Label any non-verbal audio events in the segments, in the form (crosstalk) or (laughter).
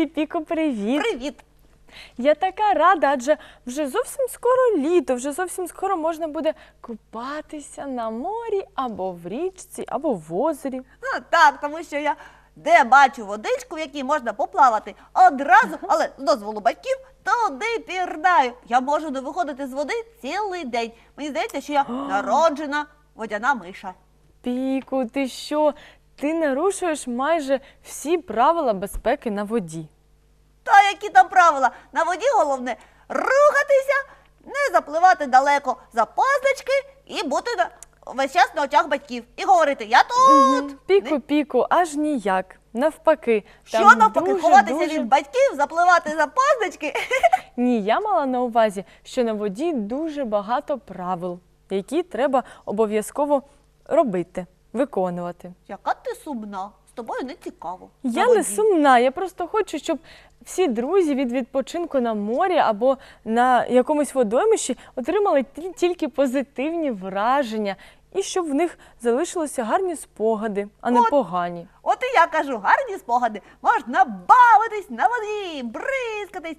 друзі, Піко, привіт! Привіт! Я така рада, адже вже зовсім скоро літо, вже зовсім скоро можна буде купатися на морі або в річці, або в озері. Ну, так, тому що я де бачу водичку, в якій можна поплавати одразу, але з дозволу батьків, туди пірнаю. Я можу не виходити з води цілий день. Мені здається, що я (gasps) народжена водяна миша. Піку, ти що? Ти нарушуєш майже всі правила безпеки на воді. Та які там правила? На воді головне рухатися, не запливати далеко за позначки і бути на весь час на очах батьків. І говорити Я тут. Піку, піку, аж ніяк. Навпаки, Що там навпаки, дуже, ховатися дуже... від батьків, запливати за позначки? (laughs) Ні, я мала на увазі, що на воді дуже багато правил, які треба обов'язково робити, виконувати. Яка ти сумна? З тобою не цікаво. Я не сумна, я просто хочу, щоб всі друзі від відпочинку на морі або на якомусь водоймищі отримали ті- тільки позитивні враження, і щоб в них залишилися гарні спогади, а не От. погані. От і я кажу, гарні спогади. Можна бавитись на воді, бризкатись,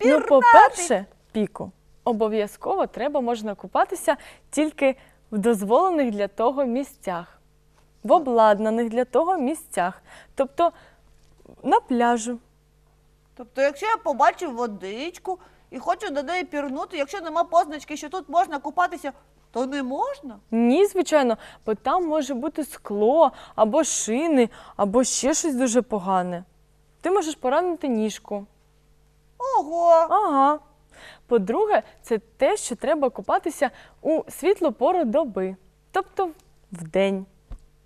Ну, пірнати. по-перше, піку, обов'язково треба можна купатися тільки в дозволених для того місцях, в обладнаних для того місцях, тобто на пляжу. Тобто, якщо я побачу водичку і хочу до неї пірнути, якщо нема позначки, що тут можна купатися, то не можна. Ні, звичайно, бо там може бути скло або шини, або ще щось дуже погане. Ти можеш поранити ніжку. Ого! Ага. По-друге, це те, що треба купатися у світлу пору доби, тобто вдень.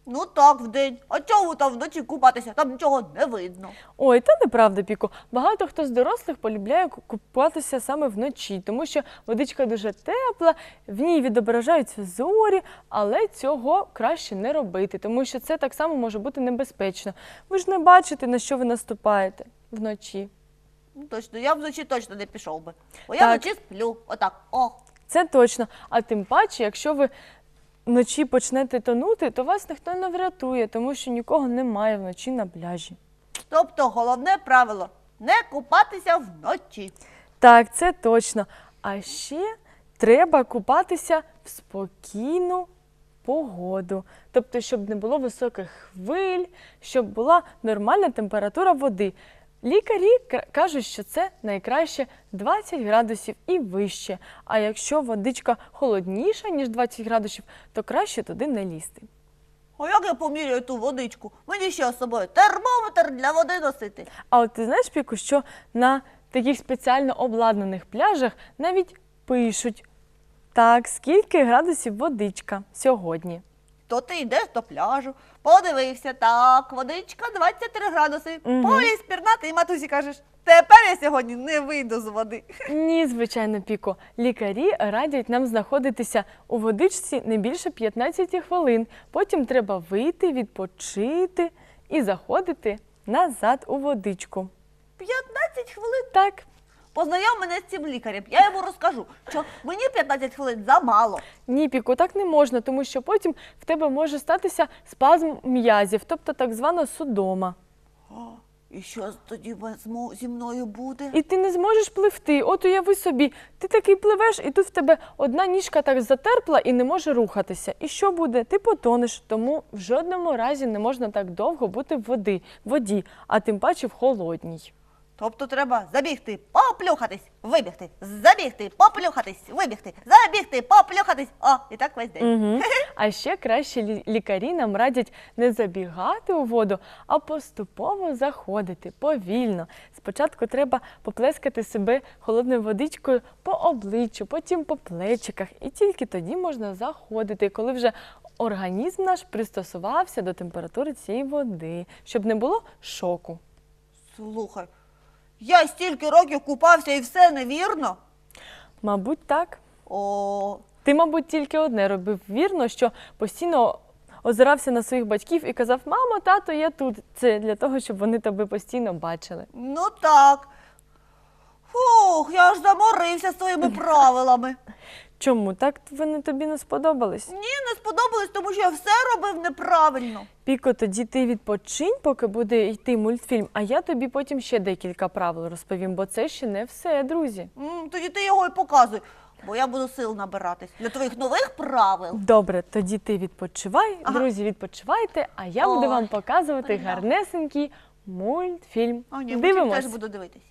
Ну так, вдень. А чому там вночі купатися? Там нічого не видно. Ой, та неправда, Піко. Багато хто з дорослих полюбляє ку- купатися саме вночі, тому що водичка дуже тепла, в ній відображаються зорі, але цього краще не робити, тому що це так само може бути небезпечно. Ви ж не бачите, на що ви наступаєте вночі. Ну, точно, я вночі точно не пішов би. Бо я Так. вночі сплю. Отак. О. Це точно. А тим паче, якщо ви вночі почнете тонути, то вас ніхто не врятує, тому що нікого немає вночі на пляжі. Тобто головне правило не купатися вночі. Так, це точно. А ще треба купатися в спокійну погоду. Тобто, щоб не було високих хвиль, щоб була нормальна температура води. Лікарі кажуть, що це найкраще 20 градусів і вище. А якщо водичка холодніша, ніж 20 градусів, то краще туди не лізти. А як я поміряю ту водичку? Мені що з собою термометр для води носити? А от ти знаєш, Піку, що на таких спеціально обладнаних пляжах навіть пишуть, так, скільки градусів водичка сьогодні. То ти йдеш до пляжу, подивився, так, водичка 23 градуси. Мгм. Поліз пірнати, і матусі кажеш, тепер я сьогодні не вийду з води. (laughs) Ні, звичайно, Піко. Лікарі радять нам знаходитися у водичці не більше 15 хвилин. Потім треба вийти, відпочити і заходити назад у водичку. 15 хвилин. Так, Познайом мене з цим лікарем. Я йому розкажу, що мені 15 хвилин замало. ні, Піко, так не можна, тому що потім в тебе може статися спазм м'язів, тобто так звана судома. І що тоді зі мною буде? І ти не зможеш пливти. От уяви собі, ти такий пливеш, і тут в тебе одна ніжка так затерпла і не може рухатися. І що буде? Ти потонеш. Тому в жодному разі не можна так довго бути в води, в воді, а тим паче в холодній. Тобто треба забігти, поплюхатись, вибігти, забігти, поплюхатись, вибігти, забігти, поплюхатись. О, і так весь день. Угу. (laughs) А ще краще лі- лікарі нам радять не забігати у воду, а поступово заходити повільно. Спочатку треба поплескати себе холодною водичкою по обличчю, потім по плечиках, і тільки тоді можна заходити, коли вже організм наш пристосувався до температури цієї води, щоб не було шоку. Слухай, я стільки років купався і все невірно. Мабуть, так. О, Ти, мабуть, тільки одне робив вірно, що постійно озирався на своїх батьків і казав: Мамо, тато, я тут. Це для того, щоб вони тебе постійно бачили. ну так. Фух, я аж заморився своїми (laughs) правилами. Чому так вони тобі не сподобались? Ні, не сподобалось, тому що я все робив неправильно. Піко, тоді ти відпочинь, поки буде йти мультфільм, а я тобі потім ще декілька правил розповім, бо це ще не все, друзі. М, Тоді ти його і показуй, бо я буду сил набиратись для твоїх нових правил. Добре, тоді ти відпочивай, Ага. друзі, відпочивайте, а я буду Ой, вам показувати понятно. гарнесенький мультфільм. О, ні, Дивимось. теж буду дивитись.